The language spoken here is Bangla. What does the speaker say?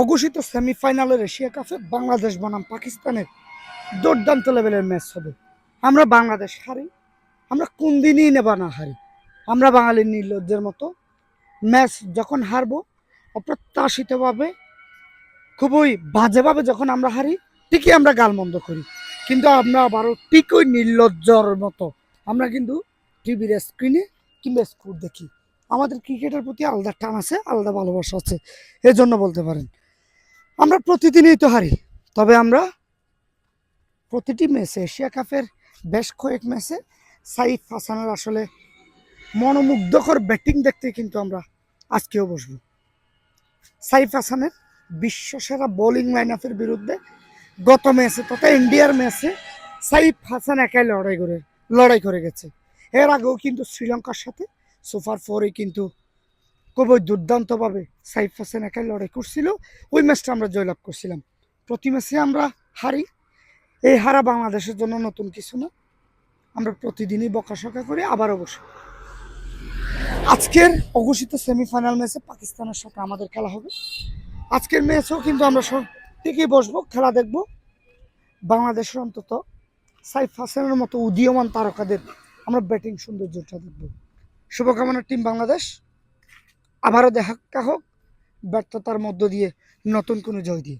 অঘোষিত সেমিফাইনালের এশিয়া কাপে বাংলাদেশ বনাম পাকিস্তানের দুর্দান্ত লেভেলের ম্যাচ হবে। আমরা বাংলাদেশ হারি, আমরা কোন দিনই নেবা না হারি। আমরা বাঙালির নির্লজ্জের মতো ম্যাচ যখন হারবো, অপ্রত্যাশিতভাবে, খুবই বাজেভাবে যখন আমরা হারি, ঠিকই আমরা গালমন্দ করি। কিন্তু আমরা আবারও ঠিকই নির্লজ্জর মতো, আমরা কিন্তু টিভির স্ক্রিনে কিংবা স্কুল দেখি। আমাদের ক্রিকেটের প্রতি আলাদা টান আছে, আলাদা ভালোবাসা আছে, এজন্য বলতে পারেন। আমরা প্রতিদিনই তো হারি। তবে আমরা প্রতিটি ম্যাচে, এশিয়া কাপের বেশ কয়েক ম্যাচে সাইফ হাসানের আসলে মনোমুগ্ধকর ব্যাটিং দেখতে কিন্তু আমরা আজকেও বসবো। সাইফ হাসানের বিশ্বসেরা বোলিং লাইন আপের বিরুদ্ধে গত ম্যাচে তথা ইন্ডিয়ার ম্যাচে সাইফ হাসান একাই লড়াই করে লড়াই করে গেছে। এর আগেও কিন্তু শ্রীলঙ্কার সাথে সুপার ফোরে কিন্তু খুবই দুর্দান্তভাবে সাইফ হাসান একাই লড়াই করছিল, ওই ম্যাচটা আমরা জয়লাভ করছিলাম। প্রতি ম্যাচে আমরা হারি। এই হারা বাংলাদেশের জন্য নতুন কিছু না। আমরা প্রতিদিনই বকাশকা করি আবার বসি। আজকের অঘোষিত সেমিফাইনাল ম্যাচে পাকিস্তানের সাথে আমাদের খেলা হবে। আজকের ম্যাচেও কিন্তু আমরা সব ঠিকই বসবো, খেলা দেখব। বাংলাদেশের অন্তত সাইফ হাসানের মতো উদীয়মান তারকাদের আমরা ব্যাটিং সৌন্দর্যটা দেখব। শুভকামনা টিম বাংলাদেশ। আবারও দেখা হোক ব্যর্থতার মধ্য দিয়ে নতুন কোনো জয় দিয়ে।